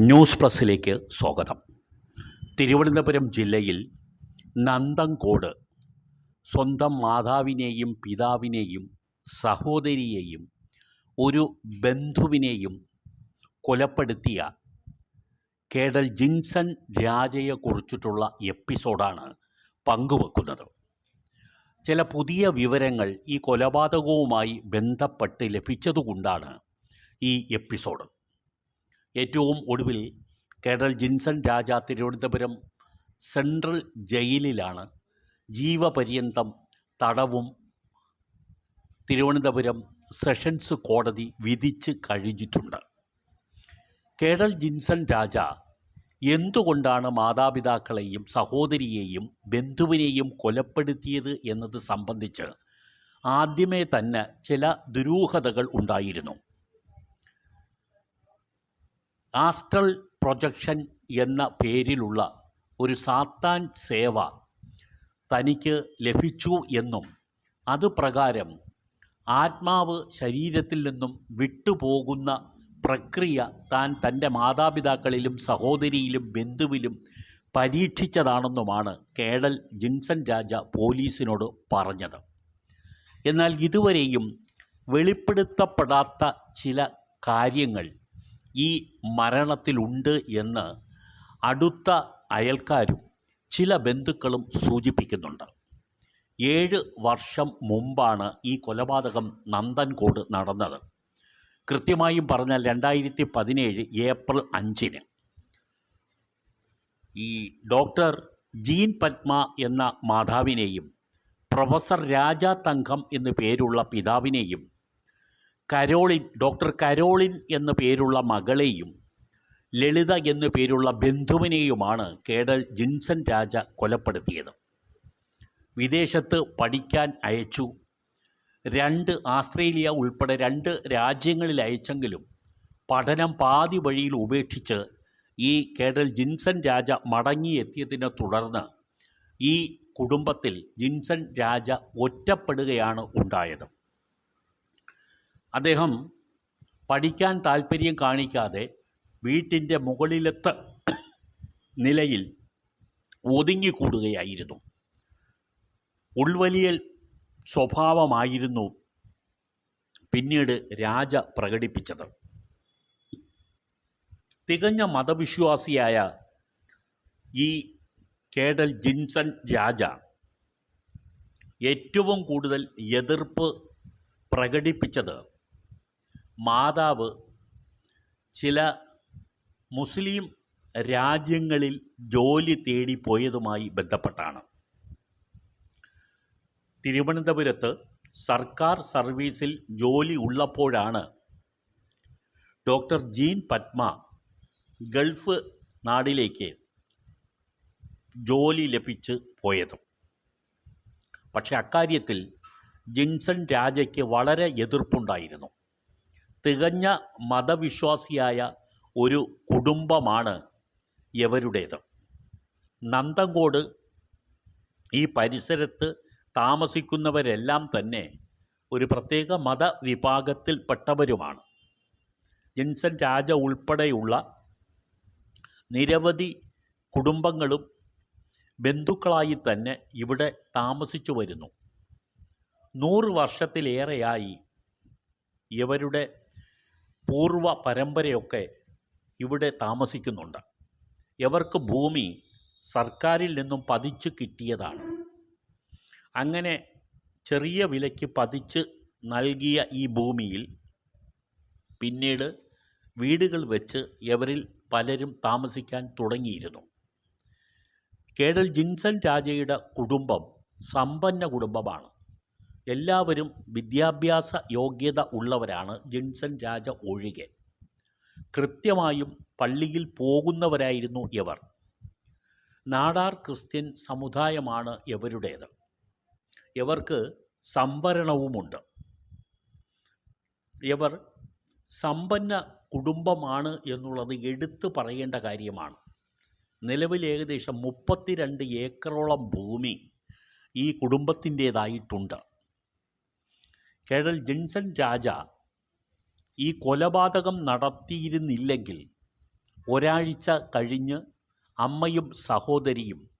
News പ്ലസിലേക്ക് സ്വാഗതം. തിരുവനന്തപുരം ജില്ലയിൽ നന്തങ്കോട് സ്വന്തം മാതാവിനെയും പിതാവിനെയും സഹോദരിയെയും ഒരു ബന്ധുവിനെയും കൊലപ്പെടുത്തിയ കേഡൽ ജിൻസൺ രാജയെക്കുറിച്ചിട്ടുള്ള എപ്പിസോഡാണ് പങ്കുവെക്കുന്നത്. ചില പുതിയ വിവരങ്ങൾ ഈ കൊലപാതകവുമായി ബന്ധപ്പെട്ട് ലഭിച്ചതുകൊണ്ടാണ് ഈ എപ്പിസോഡ്. ഏറ്റവും ഒടുവിൽ കേണൽ ജിൻസൺ രാജ തിരുവനന്തപുരം സെൻട്രൽ ജയിലിലാണ് ജീവപര്യന്തം തടവും തിരുവനന്തപുരം സെഷൻസ് കോടതി വിധിച്ച് കഴിഞ്ഞിട്ടുണ്ട്. കേഡൽ ജിൻസൺ രാജ എന്തുകൊണ്ടാണ് മാതാപിതാക്കളെയും സഹോദരിയെയും ബന്ധുവിനെയും കൊലപ്പെടുത്തിയത് എന്നത് സംബന്ധിച്ച് ആദ്യമേ തന്നെ ചില ദുരൂഹതകൾ ഉണ്ടായിരുന്നു. ആസ്ട്രൽ പ്രൊജക്ഷൻ എന്ന പേരിലുള്ള ഒരു സാത്താൻ സേവ തനിക്ക് ലഭിച്ചു എന്നും അത് പ്രകാരം ആത്മാവ് ശരീരത്തിൽ നിന്നും വിട്ടുപോകുന്ന പ്രക്രിയ താൻ തന്റെ മാതാപിതാക്കളിലും സഹോദരിയിലും ബന്ധുവിലും പരീക്ഷിച്ചതാണെന്നുമാണ് കേഡൽ ജിൻസൺ രാജ പോലീസിനോട് പറഞ്ഞത്. എന്നാൽ ഇതുവരെയും വെളിപ്പെടുത്തപ്പെടാത്ത ചില കാര്യങ്ങൾ ഈ മരണത്തിലുണ്ട് എന്ന് അടുത്ത അയൽക്കാരും ചില ബന്ധുക്കളും സൂചിപ്പിക്കുന്നുണ്ട്. ഏഴ് വർഷം മുമ്പാണ് ഈ കൊലപാതകം നന്ദൻകോട് നടന്നത്. കൃത്യമായും പറഞ്ഞാൽ രണ്ടായിരത്തി പതിനേഴ് ഏപ്രിൽ അഞ്ചിന്. ഈ ഡോക്ടർ ജീൻ പത്മ എന്ന മാതാവിനെയും പ്രൊഫസർ രാജ തങ്കം എന്നു പേരുള്ള പിതാവിനെയും കരോളിൻ ഡോക്ടർ കരോളിൻ എന്നു പേരുള്ള മകളെയും ലളിത എന്നു പേരുള്ള ബന്ധുവിനെയുമാണ് കേഡൽ ജിൻസൺ രാജ കൊലപ്പെടുത്തിയത്. വിദേശത്ത് പഠിക്കാൻ അയച്ചു. രണ്ട് ആസ്ട്രേലിയ ഉൾപ്പെടെ രണ്ട് രാജ്യങ്ങളിൽ അയച്ചെങ്കിലും പഠനം പാതി വഴിയിൽ ഉപേക്ഷിച്ച് ഈ കേഡൽ ജിൻസൺ രാജ മടങ്ങിയെത്തിയതിനെ തുടർന്ന് ഈ കുടുംബത്തിൽ ജിൻസൺ രാജ ഒറ്റപ്പെടുകയാണ് ഉണ്ടായത്. അദ്ദേഹം പഠിക്കാൻ താല്പര്യം കാണിക്കാതെ വീട്ടിന്റെ മുകളിലത്തെ നിലയിൽ ഒതുങ്ങിക്കൂടുകയായിരുന്നു. ഉൾവലിയൽ സ്വഭാവമായിരുന്നു പിന്നീട് രാജ പ്രകടിപ്പിച്ചത്. തികഞ്ഞ മതവിശ്വാസിയായ ഈ കേഡൽ ജിൻസൺ രാജ ഏറ്റവും കൂടുതൽ എതിർപ്പ് പ്രകടിപ്പിച്ചത് മാതാവ് ചില മുസ്ലിം രാജ്യങ്ങളിൽ ജോലി തേടിപ്പോയതുമായി ബന്ധപ്പെട്ടാണ്. തിരുവനന്തപുരത്ത് സർക്കാർ സർവീസിൽ ജോലി ഉള്ളപ്പോഴാണ് ഡോക്ടർ ജീൻ പത്മ ഗൾഫ് നാടിലേക്ക് ജോലി ലഭിച്ച് പോയത്. പക്ഷെ അക്കാര്യത്തിൽ ജിൻസൺ രാജയ്ക്ക് വളരെ എതിർപ്പുണ്ടായിരുന്നു. തികഞ്ഞ മതവിശ്വാസിയായ ഒരു കുടുംബമാണ് എവരുടേത്. നന്തങ്കോട് ഈ പരിസരത്ത് താമസിക്കുന്നവരെല്ലാം തന്നെ ഒരു പ്രത്യേക മതവിഭാഗത്തിൽപ്പെട്ടവരുമാണ്. ജിൻസൻ രാജ ഉൾപ്പെടെയുള്ള നിരവധി കുടുംബങ്ങളും ബന്ധുക്കളായി തന്നെ ഇവിടെ താമസിച്ചു വരുന്നു. നൂറ് വർഷത്തിലേറെയായി ഇവരുടെ പൂർവ പരമ്പരയൊക്കെ ഇവിടെ താമസിക്കുന്നുണ്ട്. ഇവർക്ക് ഭൂമി സർക്കാരിൽ നിന്നും പതിച്ചു കിട്ടിയതാണ്. അങ്ങനെ ചെറിയ വിലയ്ക്ക് പതിച്ച് നൽകിയ ഈ ഭൂമിയിൽ പിന്നീട് വീടുകൾ വെച്ച് ഇവരിൽ പലരും താമസിക്കാൻ തുടങ്ങിയിരുന്നു. കേഡൽ ജിൻസൺ രാജയുടെ കുടുംബം സമ്പന്ന കുടുംബമാണ്. എല്ലാവരും വിദ്യാഭ്യാസ യോഗ്യത ഉള്ളവരാണ് ജിൻസൺ രാജ ഒഴികെ. കൃത്യമായും പള്ളിയിൽ പോകുന്നവരായിരുന്നു ഇവർ. നാടാർ ക്രിസ്ത്യൻ സമുദായമാണ് ഇവരുടേത്. ഇവർക്ക് സംവരണവുമുണ്ട്. ഇവർ സമ്പന്ന കുടുംബമാണ് എന്നുള്ളത് എടുത്തു പറയേണ്ട കാര്യമാണ്. നിലവിൽ ഏകദേശം മുപ്പത്തിരണ്ട് ഏക്കറോളം ഭൂമി ഈ കുടുംബത്തിന്റേതായിട്ടുണ്ട്. കേരൾ ജിൻസൺ രാജ ഈ കൊലപാതകം നടത്തിയിരുന്നില്ലെങ്കിൽ ഒരാഴ്ച കഴിഞ്ഞ് അമ്മയും സഹോദരിയും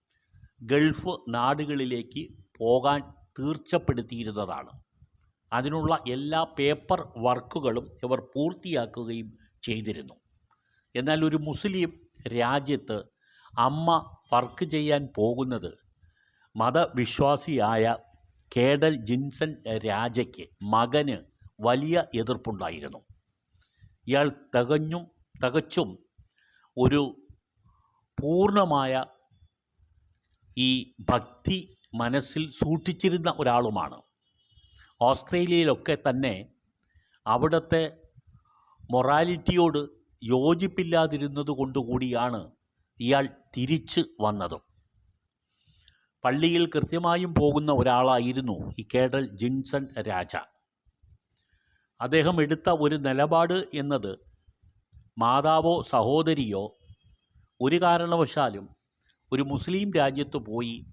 ഗൾഫ് നാടുകളിലേക്ക് പോകാൻ തീർച്ചപ്പെടുത്തിയിരുന്നതാണ്. അതിനുള്ള എല്ലാ പേപ്പർ വർക്കുകളും ഇവർ പൂർത്തിയാക്കുകയും ചെയ്തിരുന്നു. എന്നാൽ ഒരു മുസ്ലിം രാജ്യത്ത് അമ്മ വർക്ക് ചെയ്യാൻ പോകുന്നത് മതവിശ്വാസിയായ കേഡൽ ജിൻസൺ രാജയ്ക്ക് മകന് വലിയ എതിർപ്പുണ്ടായിരുന്നു. ഇയാൾ തികഞ്ഞും തികച്ചും ഒരു പൂർണമായ ഈ ഭക്തി മനസ്സിൽ സൂക്ഷിച്ചിരുന്ന ഒരാളുമാണ്. ഓസ്ട്രേലിയയിലൊക്കെ തന്നെ അവിടുത്തെ മൊറാലിറ്റിയോട് യോജിപ്പില്ലാതിരുന്നത് കൊണ്ടുകൂടിയാണ് ഇയാൾ തിരിച്ച് വന്നതും. പള്ളിയിൽ കൃത്യമായും പോകുന്ന ഒരാളായിരുന്നു ഈ കേഡൽ ജിൻസൺ രാജ. അദ്ദേഹം എടുത്ത ഒരു നിലപാട് എന്നത് മാതാവോ സഹോദരിയോ ഒരു കാരണവശാലും ഒരു മുസ്ലിം രാജ്യത്ത് പോയി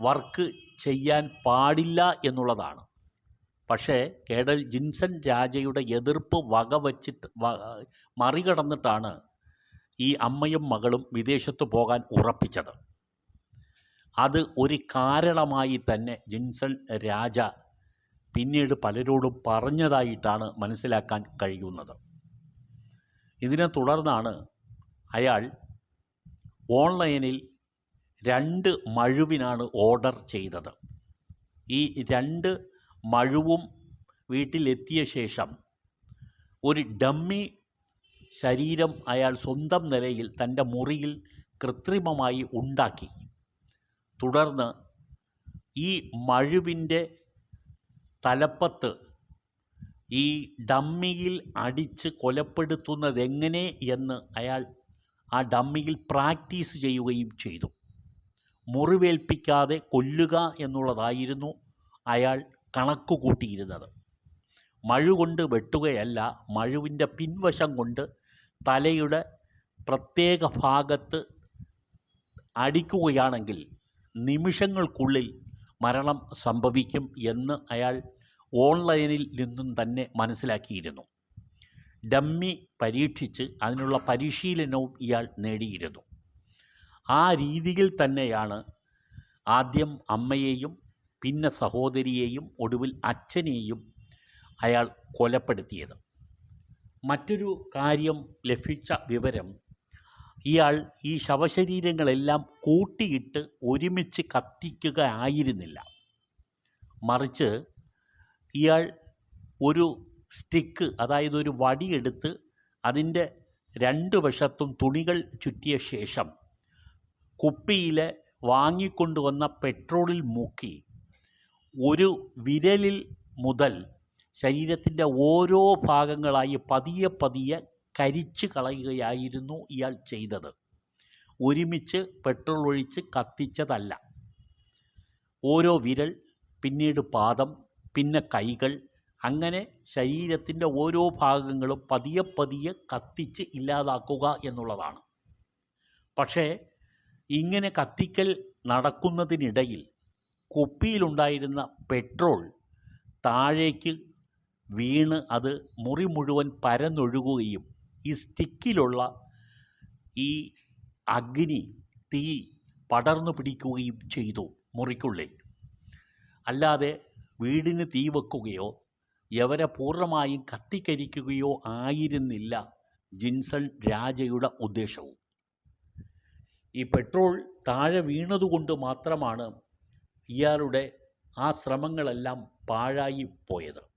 വർക്ക് ചെയ്യാൻ പാടില്ല എന്നുള്ളതാണ്. പക്ഷേ കേഡൽ ജിൻസൺ രാജയുടെ എതിർപ്പ് വകവച്ചിട്ട് മറികടന്നിട്ടാണ് ഈ അമ്മയും മകളും വിദേശത്ത് പോകാൻ ഉറപ്പിച്ചത്. അത് ഒരു കാരണമായി തന്നെ ജിൻസൺ രാജ പിന്നീട് പലരോടും പറഞ്ഞതായിട്ടാണ് മനസ്സിലാക്കാൻ കഴിയുന്നത്. ഇതിനെ തുടർന്നാണ് അയാൾ ഓൺലൈനിൽ രണ്ട് മഴുവിനാണ് ഓർഡർ ചെയ്തത്. ഈ രണ്ട് മഴുവും വീട്ടിലെത്തിയ ശേഷം ഒരു ഡമ്മി ശരീരം അയാൾ സ്വന്തം നിലയിൽ തന്റെ മുറിയിൽ കൃത്രിമമായി ഉണ്ടാക്കി. തുടർന്ന് ഈ മഴുവിന്റെ തലപ്പത്ത് ഈ ഡമ്മിയിൽ അടിച്ച് കൊലപ്പെടുത്തുന്നത് എങ്ങനെ എന്ന് അയാൾ ആ ഡമ്മിയിൽ പ്രാക്ടീസ് ചെയ്യുകയും ചെയ്തു. മുറിവേൽപ്പിക്കാതെ കൊല്ലുക എന്നുള്ളതായിരുന്നു അയാൾ കണക്ക് കൂട്ടിയിരുന്നത് മഴു കൊണ്ട് വെട്ടുകയല്ല മഴുവിന്റെ പിൻവശം കൊണ്ട് തലയുടെ പ്രത്യേക ഭാഗത്ത് അടിക്കുകയാണെങ്കിൽ നിമിഷങ്ങൾക്കുള്ളിൽ മരണം സംഭവിക്കും എന്ന് അയാൾ ഓൺലൈനിൽ നിന്നും തന്നെ മനസ്സിലാക്കിയിരുന്നു. ഡമ്മി പരീക്ഷിച്ച് അതിനുള്ള പരിശീലനവും ഇയാൾ നേടിയിരുന്നു. ആ രീതിയിൽ തന്നെയാണ് ആദ്യം അമ്മയെയും പിന്നെ സഹോദരിയെയും ഒടുവിൽ അച്ഛനെയും അയാൾ കൊലപ്പെടുത്തിയത്. മറ്റൊരു കാര്യം ലഭിച്ച വിവരം ഇയാൾ ഈ ശവശരീരങ്ങളെല്ലാം കൂട്ടിയിട്ട് ഒരുമിച്ച് കത്തിക്കുക ആയിരുന്നില്ല മറിച്ച് ഇയാൾ ഒരു സ്റ്റിക്ക് അതായത് ഒരു വടിയെടുത്ത് അതിന്റെ രണ്ട് വശത്തും തുണികൾ ചുറ്റിയ ശേഷം കുപ്പിയിലെ വാങ്ങിക്കൊണ്ടുവന്ന പെട്രോളിൽ മുക്കി ഒരു വിരലിൽ മുതൽ ശരീരത്തിന്റെ ഓരോ ഭാഗങ്ങളായി പതിയെ പതിയെ കരിച്ചു കളയുകയായിരുന്നു ഇയാൾ ചെയ്തത്. ഒരുമിച്ച് പെട്രോൾ ഒഴിച്ച് കത്തിച്ചതല്ല. ഓരോ വിരൽ പിന്നീട് പാദം പിന്നെ കൈകൾ അങ്ങനെ ശരീരത്തിന്റെ ഓരോ ഭാഗങ്ങളും പതിയെ പതിയെ കത്തിച്ച് ഇല്ലാതാക്കുക എന്നുള്ളതാണ്. പക്ഷേ ഇങ്ങനെ കത്തിക്കൽ നടക്കുന്നതിനിടയിൽ കുപ്പിയിലുണ്ടായിരുന്ന പെട്രോൾ താഴേക്ക് വീണ് അത് മുറി മുഴുവൻ പരന്നൊഴുകുകയും ഈ സ്റ്റിക്കിലുള്ള ഈ അഗ്നി തീ പടർന്നു പിടിക്കുകയും ചെയ്തു മുറിക്കുള്ളിൽ. അല്ലാതെ വീടിന് തീ വെക്കുകയോ യവരെ പൂർണമായും കത്തിക്കരിക്കുകയോ ആയിരുന്നില്ല ജിൻസൺ രാജയുടെ ഉദ്ദേശവും. ഈ പെട്രോൾ താഴെ വീണതുകൊണ്ട് മാത്രമാണ് ഇയാളുടെ ആ ശ്രമങ്ങളെല്ലാം പാഴായി പോയത്.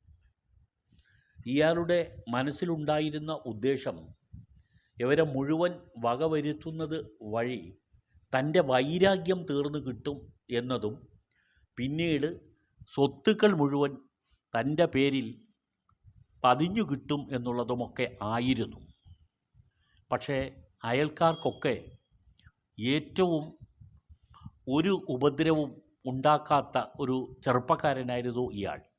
ഇയാളുടെ മനസ്സിലുണ്ടായിരുന്ന ഉദ്ദേശം ഇവരെ മുഴുവൻ വകവരുത്തുന്നത് വഴി തന്റെ വൈരാഗ്യം തീർന്നു കിട്ടും എന്നതും പിന്നീട് സ്വത്തുക്കൾ മുഴുവൻ തന്റെ പേരിൽ പതിഞ്ഞു കിട്ടും എന്നുള്ളതുമൊക്കെ ആയിരുന്നു. പക്ഷേ അയൽക്കാർക്കൊക്കെ ഏറ്റവും ഒരു ഉപദ്രവവും ഉണ്ടാക്കാത്ത ഒരു ചെറുപ്പക്കാരനായിരുന്നു ഇയാൾ.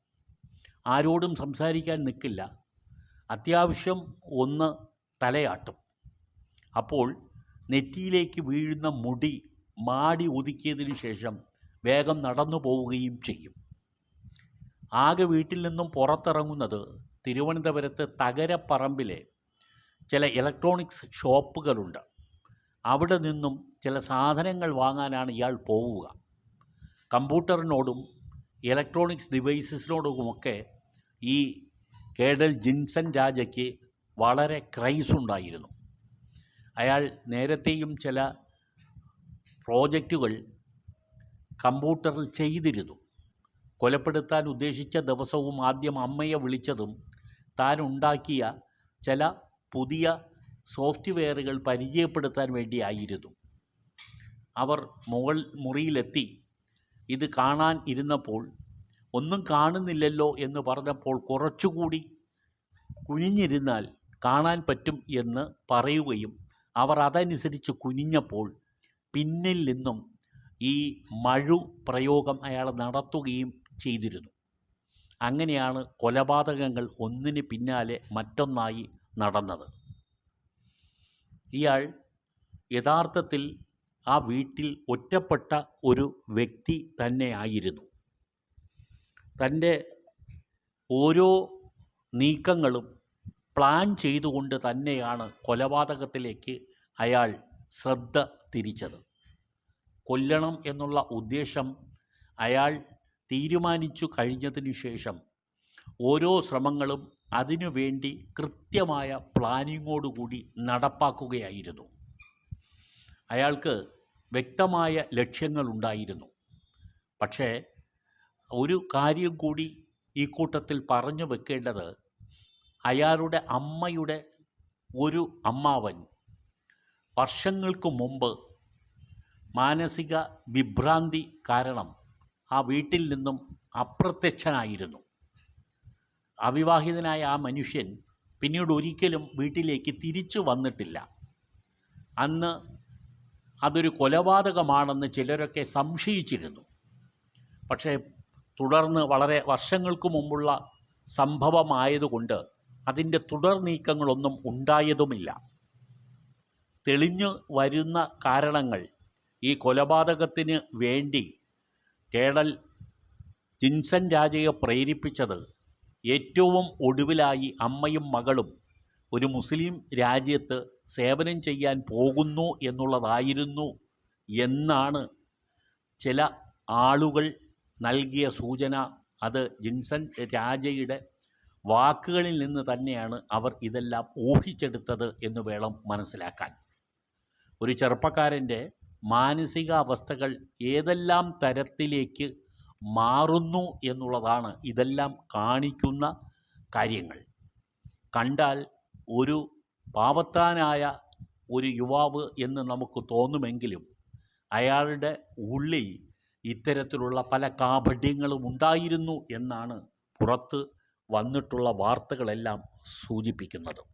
ആരോടും സംസാരിക്കാൻ നിൽക്കില്ല. അത്യാവശ്യം ഒന്ന് തലയാട്ടും. അപ്പോൾ നെറ്റിയിലേക്ക് വീഴുന്ന മുടി മാടി ഒതുക്കിയതിന് ശേഷം വേഗം നടന്നു പോവുകയും ചെയ്യും. ആകെ വീട്ടിൽ നിന്നും പുറത്തിറങ്ങുന്നത് തിരുവനന്തപുരത്ത് തകരപ്പറമ്പിലെ ചില ഇലക്ട്രോണിക്സ് ഷോപ്പുകളുണ്ട് അവിടെ നിന്നും ചില സാധനങ്ങൾ വാങ്ങാനാണ് ഇയാൾ പോവുക. കമ്പ്യൂട്ടറിനോടും ഇലക്ട്രോണിക്സ് ഡിവൈസസിനോടുമൊക്കെ ഈ കേഡൽ ജിൻസൺ രാജയ്ക്ക് വളരെ ക്രൈസ് ഉണ്ടായിരുന്നു അയാൾ നേരത്തെയും ചില പ്രോജക്റ്റുകൾ കമ്പ്യൂട്ടറിൽ ചെയ്തിരുന്നു. കൊലപ്പെടുത്താൻ ഉദ്ദേശിച്ച ദിവസവും ആദ്യം അമ്മയെ വിളിച്ചതും താൻ ഉണ്ടാക്കിയ ചില പുതിയ സോഫ്റ്റ്വെയറുകൾ പരിചയപ്പെടുത്താൻ വേണ്ടിയായിരുന്നു. അവർ മുകൾ മുറിയിലെത്തി ഇത് കാണാൻ ഇരുന്നപ്പോൾ ഒന്നും കാണുന്നില്ലല്ലോ എന്ന് പറഞ്ഞപ്പോൾ കുറച്ചുകൂടി കുനിഞ്ഞിരുന്നാൽ കാണാൻ പറ്റും എന്ന് പറയുകയും അവർ അതനുസരിച്ച് കുനിഞ്ഞപ്പോൾ പിന്നിൽ നിന്നും ഈ മഴു പ്രയോഗം അയാൾ നടത്തുകയും ചെയ്തിരുന്നു. അങ്ങനെയാണ് കൊലപാതകങ്ങൾ ഒന്നിന് പിന്നാലെ മറ്റൊന്നായി നടന്നത്. ഇയാൾ യഥാർത്ഥത്തിൽ ആ വീട്ടിൽ ഒറ്റപ്പെട്ട ഒരു വ്യക്തി തന്നെയായിരുന്നു. തന്റെ ഓരോ നീക്കങ്ങളും പ്ലാൻ ചെയ്തുകൊണ്ട് തന്നെയാണ് കൊലപാതകത്തിലേക്ക് അയാൾ ശ്രദ്ധ തിരിച്ചത്. കൊല്ലണം എന്നുള്ള ഉദ്ദേശം അയാൾ തീരുമാനിച്ചു കഴിഞ്ഞതിന് ശേഷം ഓരോ ശ്രമങ്ങളും അതിനുവേണ്ടി കൃത്യമായ പ്ലാനിങ്ങോടുകൂടി നടപ്പാക്കുകയായിരുന്നു. അയാൾക്ക് വ്യക്തമായ ലക്ഷ്യങ്ങളുണ്ടായിരുന്നു. പക്ഷേ ഒരു കാര്യം കൂടി ഈ കൂട്ടത്തിൽ പറഞ്ഞു വെക്കേണ്ടത് അയാളുടെ അമ്മയുടെ ഒരു അമ്മാവൻ വർഷങ്ങൾക്ക് മുമ്പ് മാനസിക വിഭ്രാന്തി കാരണം ആ വീട്ടിൽ നിന്നും അപ്രത്യക്ഷനായിരുന്നു. അവിവാഹിതനായ ആ മനുഷ്യൻ പിന്നീട് ഒരിക്കലും വീട്ടിലേക്ക് തിരിച്ചു വന്നിട്ടില്ല. അന്ന് അതൊരു കൊലപാതകമാണെന്ന് ചിലരൊക്കെ സംശയിച്ചിരുന്നു. പക്ഷേ തുടർന്ന് വളരെ വർഷങ്ങൾക്ക് മുമ്പുള്ള സംഭവമായതുകൊണ്ട് അതിന്റെ തുടർ നീക്കങ്ങളൊന്നും ഉണ്ടായതുമില്ല. തെളിഞ്ഞു വരുന്ന കാരണങ്ങൾ ഈ കൊലപാതകത്തിന് വേണ്ടി കേടൽ ജിൻസൻ രാജയെ പ്രേരിപ്പിച്ചത് ഏറ്റവും ഒടുവിലായി അമ്മയും മകളും ഒരു മുസ്ലിം രാജ്യത്ത് സേവനം ചെയ്യാൻ പോകുന്നു എന്നുള്ളതായിരുന്നു എന്നാണ് ചില ആളുകൾ നൽകിയ സൂചന. അത് ജിൻസൺ രാജയുടെ വാക്കുകളിൽ നിന്ന് തന്നെയാണ് അവർ ഇതെല്ലാം ഊഹിച്ചെടുത്തത് എന്ന് വേണം മനസ്സിലാക്കാൻ. ഒരു ചെറുപ്പക്കാരന്റെ മാനസികാവസ്ഥകൾ ഏതെല്ലാം തരത്തിലേക്ക് മാറുന്നു എന്നുള്ളതാണ് ഇതെല്ലാം കാണിക്കുന്ന കാര്യങ്ങൾ. കണ്ടാൽ ഒരു പാവത്താനായ ഒരു യുവാവ് എന്ന് നമുക്ക് തോന്നുമെങ്കിലും അയാളുടെ ഉള്ളിൽ ഇത്തരത്തിലുള്ള പല കാപഢ്യങ്ങളും ഉണ്ടായിരുന്നു എന്നാണ് പുറത്ത് വന്നിട്ടുള്ള വാർത്തകളെല്ലാം സൂചിപ്പിക്കുന്നത്.